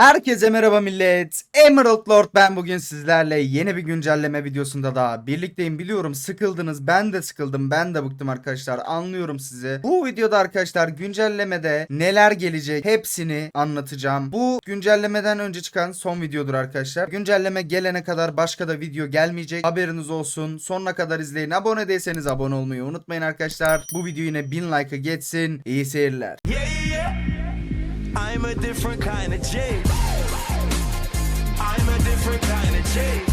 Herkese merhaba millet. Emerald Lord ben bugün sizlerle yeni bir güncelleme videosunda daha birlikteyim. Biliyorum sıkıldınız. Ben de sıkıldım. Ben de bıktım arkadaşlar. Anlıyorum sizi. Bu videoda arkadaşlar güncellemede neler gelecek hepsini anlatacağım. Bu güncellemeden önce çıkan son videodur arkadaşlar. Güncelleme gelene kadar başka da video gelmeyecek. Haberiniz olsun. Sonuna kadar izleyin. Abone değilseniz abone olmayı unutmayın arkadaşlar. Bu video yine 1000 like'a geçsin. İyi seyirler. Yeah, different kind of J. I'm a different kind of J.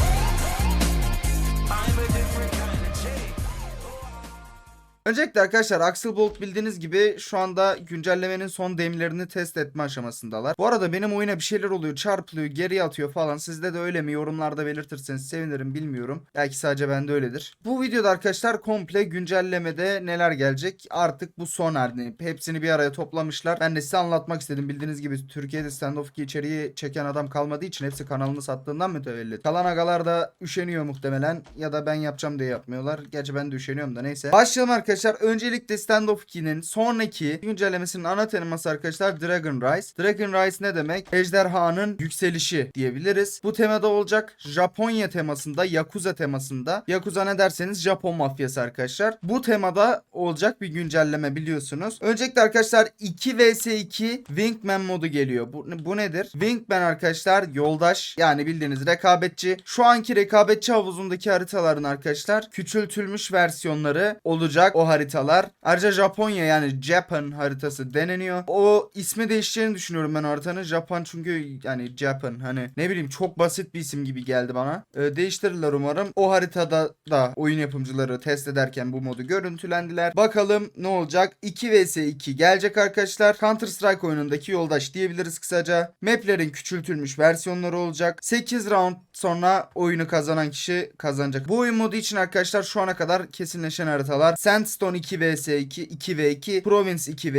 Öncelikle arkadaşlar Axel Bolt bildiğiniz gibi şu anda güncellemenin son demlerini test etme aşamasındalar. Bu arada benim oyuna bir şeyler oluyor, çarpılıyor, geriye atıyor falan. Sizde de öyle mi? Yorumlarda belirtirseniz sevinirim bilmiyorum. Belki sadece bende öyledir. Bu videoda arkadaşlar komple güncellemede neler gelecek? Artık bu son halini. Hepsini bir araya toplamışlar. Ben de size anlatmak istedim. Bildiğiniz gibi Türkiye'de Standoff 2 içeriği çeken adam kalmadığı için hepsi kanalını sattığından mütevellit. Kalan agalar da üşeniyor muhtemelen ya da ben yapacağım diye yapmıyorlar. Gerçi ben de üşeniyorum da neyse. Başlayalım arkadaşlar. Öncelikle Standoff 2'nin sonraki güncellemesinin ana teması arkadaşlar Dragon Rise. Dragon Rise ne demek? Ejderhanın yükselişi diyebiliriz. Bu temada olacak Japonya temasında, Yakuza temasında. Yakuza ne derseniz Japon mafyası arkadaşlar. Bu temada olacak bir güncelleme biliyorsunuz. Öncelikle arkadaşlar 2 vs 2 Wingman modu geliyor. Bu, bu nedir? Wingman arkadaşlar yoldaş yani bildiğiniz rekabetçi. Şu anki rekabetçi havuzundaki haritaların arkadaşlar küçültülmüş versiyonları olacak o haritalar. Ayrıca Japonya yani Japan haritası deneniyor. O ismi değişeceğini düşünüyorum ben haritanın. Japan çünkü yani Japan hani ne bileyim çok basit bir isim gibi geldi bana. Ee, değiştirirler umarım. O haritada da oyun yapımcıları test ederken bu modu görüntülendiler. Bakalım ne olacak? 2 vs 2 gelecek arkadaşlar. Counter Strike oyunundaki yoldaş diyebiliriz kısaca. Maplerin küçültülmüş versiyonları olacak. 8 round sonra oyunu kazanan kişi kazanacak. Bu oyun modu için arkadaşlar şu ana kadar kesinleşen haritalar Sandstone 2 vs 2, 2 v 2, Province 2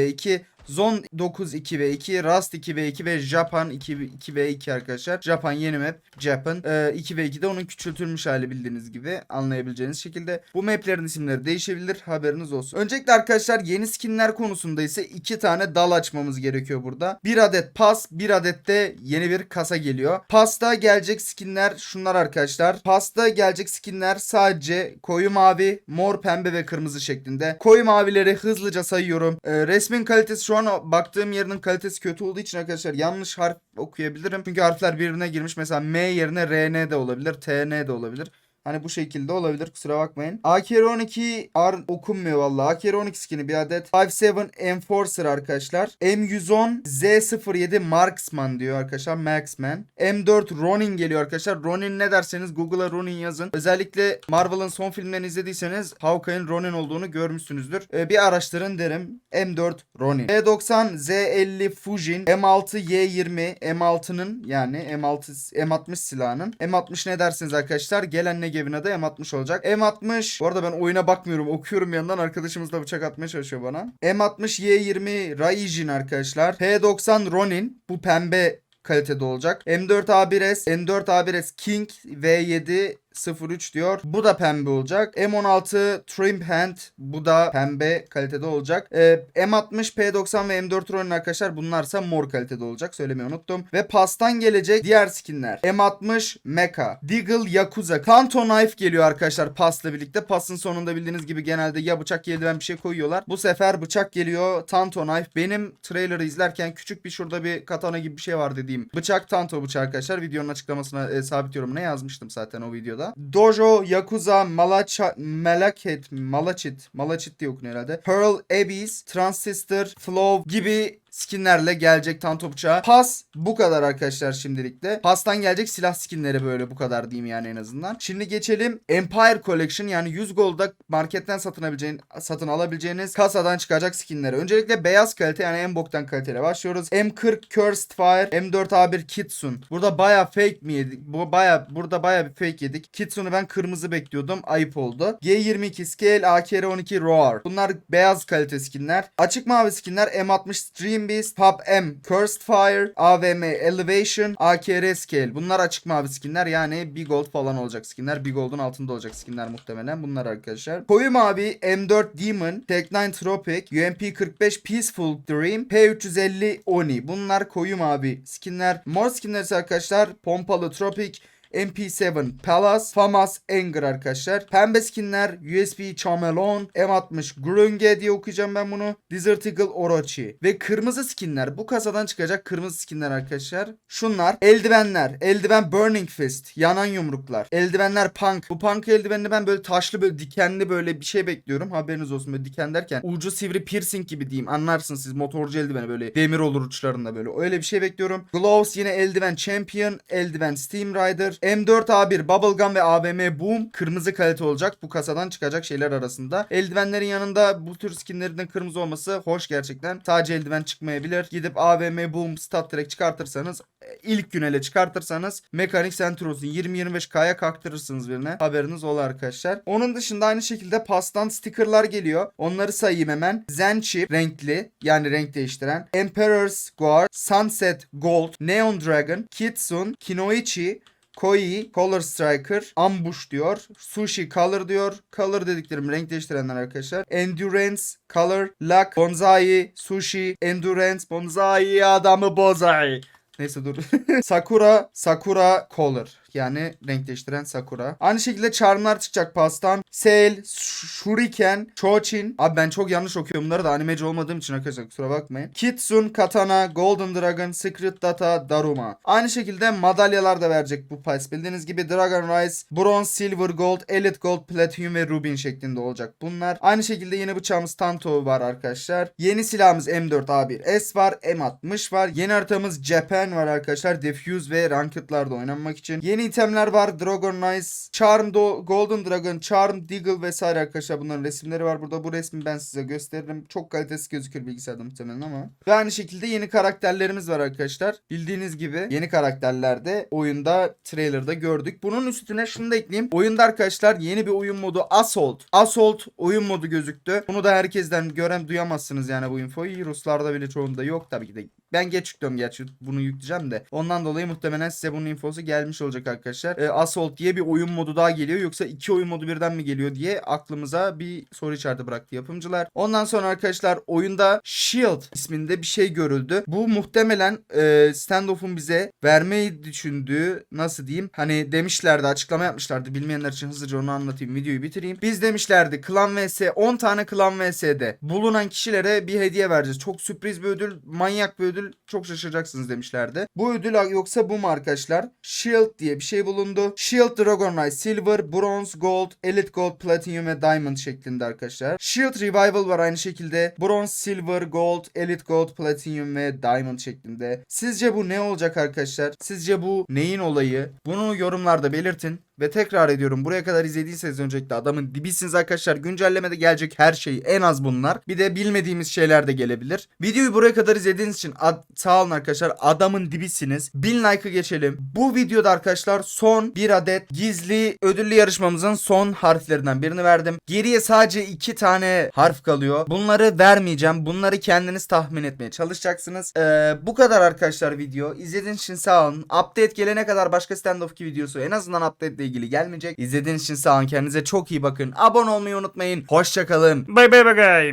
v 2, Zone 9 2 v 2, Rust 2 v 2 ve Japan 2 2 v 2 arkadaşlar. Japan yeni map. Japan ee, 2 v 2'de onun küçültülmüş hali bildiğiniz gibi anlayabileceğiniz şekilde. Bu maplerin isimleri değişebilir. Haberiniz olsun. Öncelikle arkadaşlar yeni skinler konusunda ise iki tane dal açmamız gerekiyor burada. Bir adet pas, bir adet de yeni bir kasa geliyor. Pasta gelecek skinler şunlar arkadaşlar. Pasta gelecek skinler sadece koyu mavi, mor, pembe ve kırmızı şeklinde. Koyu mavileri hızlıca sayıyorum. Ee, resmin kalitesi şu an baktığım yerinin kalitesi kötü olduğu için arkadaşlar yanlış harf okuyabilirim. Çünkü harfler birbirine girmiş. Mesela M yerine RN de olabilir, TN de olabilir. Hani bu şekilde olabilir kusura bakmayın. AKR12 R okunmuyor valla. AKR12 skin'i bir adet. 57 Enforcer arkadaşlar. M110 Z07 Marksman diyor arkadaşlar. Marksman. M4 Ronin geliyor arkadaşlar. Ronin ne derseniz Google'a Ronin yazın. Özellikle Marvel'ın son filmlerini izlediyseniz Hawkeye'in Ronin olduğunu görmüşsünüzdür. Ee, bir araştırın derim. M4 Ronin. E90 Z50 Fujin. M6 Y20 M6'nın yani M6 M60 silahının. M60 ne dersiniz arkadaşlar? Gelen ne evine de M60 olacak. M60 bu arada ben oyuna bakmıyorum okuyorum yandan arkadaşımız da bıçak atmaya çalışıyor bana. M60 Y20 Raijin arkadaşlar. P90 Ronin bu pembe kalitede olacak. M4 A1S, M4 A1S King V7 03 diyor. Bu da pembe olacak. M16 Trim Hand bu da pembe kalitede olacak. Ee, M60 P90 ve M4 Ronin arkadaşlar bunlarsa mor kalitede olacak. Söylemeyi unuttum. Ve pastan gelecek diğer skinler. M60 Mecha, Deagle Yakuza, Kanto Knife geliyor arkadaşlar pasla birlikte. Pasın sonunda bildiğiniz gibi genelde ya bıçak ya eldiven bir şey koyuyorlar. Bu sefer bıçak geliyor. Tanto Knife. Benim trailer'ı izlerken küçük bir şurada bir katana gibi bir şey var dediğim. Bıçak Tanto bıçağı arkadaşlar. Videonun açıklamasına e, sabit yorumuna yazmıştım zaten o videoda. Dojo, Yakuza, Malacha, Malachit, Malachit, Malachit diye okunuyor herhalde. Pearl, Abyss, Transistor, Flow gibi skinlerle gelecek tanto bıçağı. Pas bu kadar arkadaşlar şimdilikte. Pastan gelecek silah skinleri böyle bu kadar diyeyim yani en azından. Şimdi geçelim Empire Collection yani 100 golda marketten satın satın alabileceğiniz kasadan çıkacak skinleri. Öncelikle beyaz kalite yani en boktan kaliteyle başlıyoruz. M40 Cursed Fire, M4A1 Kitsun. Burada baya fake mi yedik? Bu baya burada baya bir fake yedik. Kitsun'u ben kırmızı bekliyordum. Ayıp oldu. G22 Scale, AKR12 Roar. Bunlar beyaz kalite skinler. Açık mavi skinler M60 Stream Beast, Pop M, Cursed Fire, AVM Elevation, AKR Scale. Bunlar açık mavi skinler yani bir gold falan olacak skinler. Bir gold'un altında olacak skinler muhtemelen. Bunlar arkadaşlar. Koyu mavi M4 Demon, Tech9 Tropic, UMP 45 Peaceful Dream, P350 Oni. Bunlar koyu mavi skinler. Mor skinler ise arkadaşlar pompalı Tropic, MP7 Palace, FAMAS Anger arkadaşlar. Pembe skinler USB Chamelon, M60 Grunge diye okuyacağım ben bunu. Desert Eagle Orochi. Ve kırmızı skinler. Bu kasadan çıkacak kırmızı skinler arkadaşlar. Şunlar. Eldivenler. Eldiven Burning Fist. Yanan yumruklar. Eldivenler Punk. Bu Punk eldivenini ben böyle taşlı böyle dikenli böyle bir şey bekliyorum. Haberiniz olsun böyle diken derken. Ucu sivri piercing gibi diyeyim. Anlarsınız siz motorcu eldiveni böyle demir olur uçlarında böyle. Öyle bir şey bekliyorum. Gloves yine eldiven Champion. Eldiven Steam Rider. M4A1 Bubblegum ve AVM Boom kırmızı kalite olacak. Bu kasadan çıkacak şeyler arasında. Eldivenlerin yanında bu tür skinlerin de kırmızı olması hoş gerçekten. Sadece eldiven çıkmayabilir. Gidip AVM Boom Stat direkt çıkartırsanız e, ilk günele çıkartırsanız Mekanik Centros'un 20-25K'ya kaktırırsınız birine. Haberiniz ol arkadaşlar. Onun dışında aynı şekilde pastan stickerlar geliyor. Onları sayayım hemen. Zenchip renkli yani renk değiştiren. Emperor's Guard, Sunset Gold, Neon Dragon, Kitsun, Kinoichi, Koi, Color Striker, Ambush diyor. Sushi Color diyor. Color dediklerim renk değiştirenler arkadaşlar. Endurance, Color, Luck, Bonsai, Sushi, Endurance, Bonsai adamı bozai. Neyse dur. Sakura, Sakura Color. Yani renk değiştiren Sakura. Aynı şekilde charmlar çıkacak pastan. Sail, Sh- Shuriken, Chochin. Abi ben çok yanlış okuyorum bunları da animeci olmadığım için arkadaşlar kusura bakmayın. Kitsun, Katana, Golden Dragon, Secret Data, Daruma. Aynı şekilde madalyalar da verecek bu pas. Bildiğiniz gibi Dragon Rise, Bronze, Silver, Gold, Elite Gold, Platinum ve Rubin şeklinde olacak bunlar. Aynı şekilde yeni bıçağımız Tanto var arkadaşlar. Yeni silahımız M4A1S var. M60 var. Yeni haritamız Japan var arkadaşlar. Defuse ve Ranked'larda oynanmak için. Yeni itemler var. Dragon Nice, Charm Do- Golden Dragon, Charm Deagle vesaire arkadaşlar. Bunların resimleri var burada. Bu resmi ben size gösteririm. Çok kalitesiz gözükür bilgisayarda muhtemelen ama. Ve aynı şekilde yeni karakterlerimiz var arkadaşlar. Bildiğiniz gibi yeni karakterlerde oyunda trailerda gördük. Bunun üstüne şunu da ekleyeyim. Oyunda arkadaşlar yeni bir oyun modu Assault. Assault oyun modu gözüktü. Bunu da herkesten gören duyamazsınız yani bu infoyu. Ruslarda bile çoğunda yok tabii ki de. Ben geç yüklüyorum gerçi bunu yükleyeceğim de. Ondan dolayı muhtemelen size bunun infosu gelmiş olacak arkadaşlar. Ee, Assault diye bir oyun modu daha geliyor. Yoksa iki oyun modu birden mi geliyor diye aklımıza bir soru işareti bıraktı yapımcılar. Ondan sonra arkadaşlar oyunda Shield isminde bir şey görüldü. Bu muhtemelen e, standoff'un bize vermeyi düşündüğü nasıl diyeyim hani demişlerdi açıklama yapmışlardı. Bilmeyenler için hızlıca onu anlatayım videoyu bitireyim. Biz demişlerdi klan vs 10 tane klan vs'de bulunan kişilere bir hediye vereceğiz. Çok sürpriz bir ödül manyak bir ödül çok şaşıracaksınız demişlerdi. Bu ödül yoksa bu mu arkadaşlar? Shield diye bir şey bulundu. Shield Dragon Knight Silver, Bronze, Gold, Elite Gold, Platinum ve Diamond şeklinde arkadaşlar. Shield Revival var aynı şekilde. Bronze, Silver, Gold, Elite Gold, Platinum ve Diamond şeklinde. Sizce bu ne olacak arkadaşlar? Sizce bu neyin olayı? Bunu yorumlarda belirtin. Ve tekrar ediyorum buraya kadar izlediyseniz öncelikle adamın dibisiniz arkadaşlar. Güncellemede gelecek her şey en az bunlar. Bir de bilmediğimiz şeyler de gelebilir. Videoyu buraya kadar izlediğiniz için sağ olun arkadaşlar. Adamın dibisiniz. 1000 like'ı geçelim. Bu videoda arkadaşlar son bir adet gizli ödüllü yarışmamızın son harflerinden birini verdim. Geriye sadece iki tane harf kalıyor. Bunları vermeyeceğim. Bunları kendiniz tahmin etmeye çalışacaksınız. Ee, bu kadar arkadaşlar video. İzlediğiniz için sağ olun. Update gelene kadar başka stand-off ki videosu en azından update ile ilgili gelmeyecek. İzlediğiniz için sağ olun. Kendinize çok iyi bakın. Abone olmayı unutmayın. Hoşçakalın. Bye bye bye.